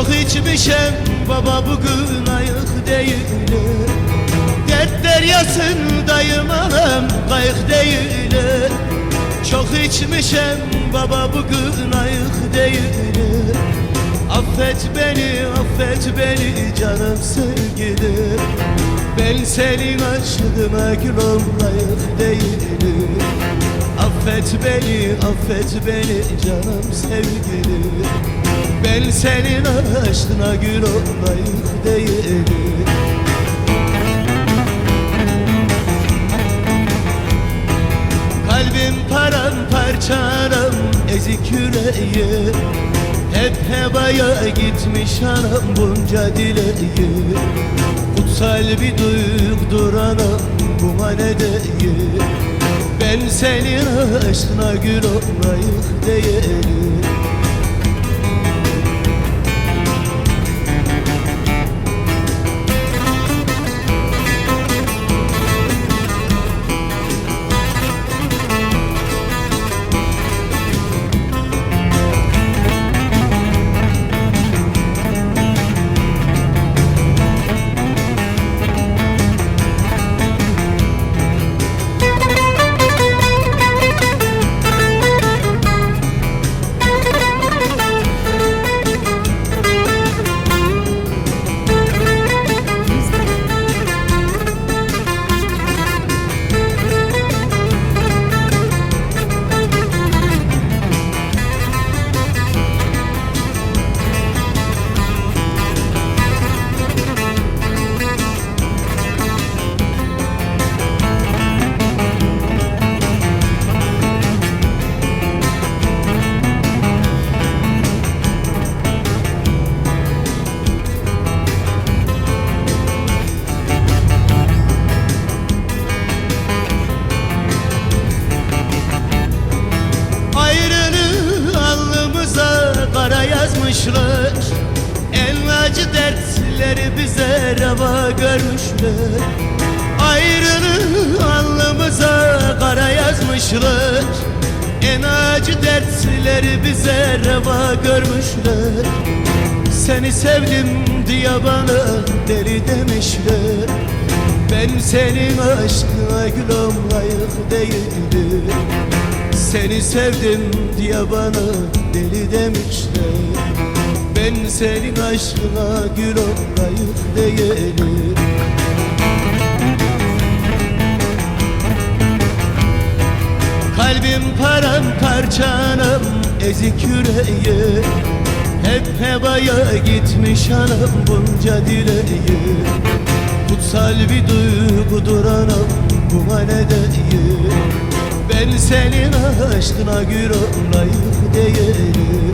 Çok içmişem baba bugün ayık değilim. Dert deryasındayım anam kayık değilim. Çok içmişem baba bugün ayık değilim. Affet beni, affet beni canım sevgilim. Ben senin aşkına gül olmayık değilim. Affet beni, affet beni canım sevgilim Ben senin aşkına gül olmayık değilim. Kalbim paramparça anam ezik yüreği Hep hebaya gitmiş anam bunca dileği Kutsal bir duygudur anam buna ne değil Ben senin aşkına gül olmayık değilim yazmışlar En acı dertleri bize reva görmüşler. Ayrılığı alnımıza kara yazmışlar. En acı dertleri bize reva görmüşler. Seni sevdim diye bana deli demişler. Ben senin aşkına gül olmayık değildim seni sevdim diye bana deli demişler. Ben senin aşkına gül olmayıp değilim. Kalbim paramparça anam ezik yüreği Hep hebaya gitmiş anam bunca dileği Kutsal bir duygudur anam buna ne değil Ben senin aşkına gül olayım değilim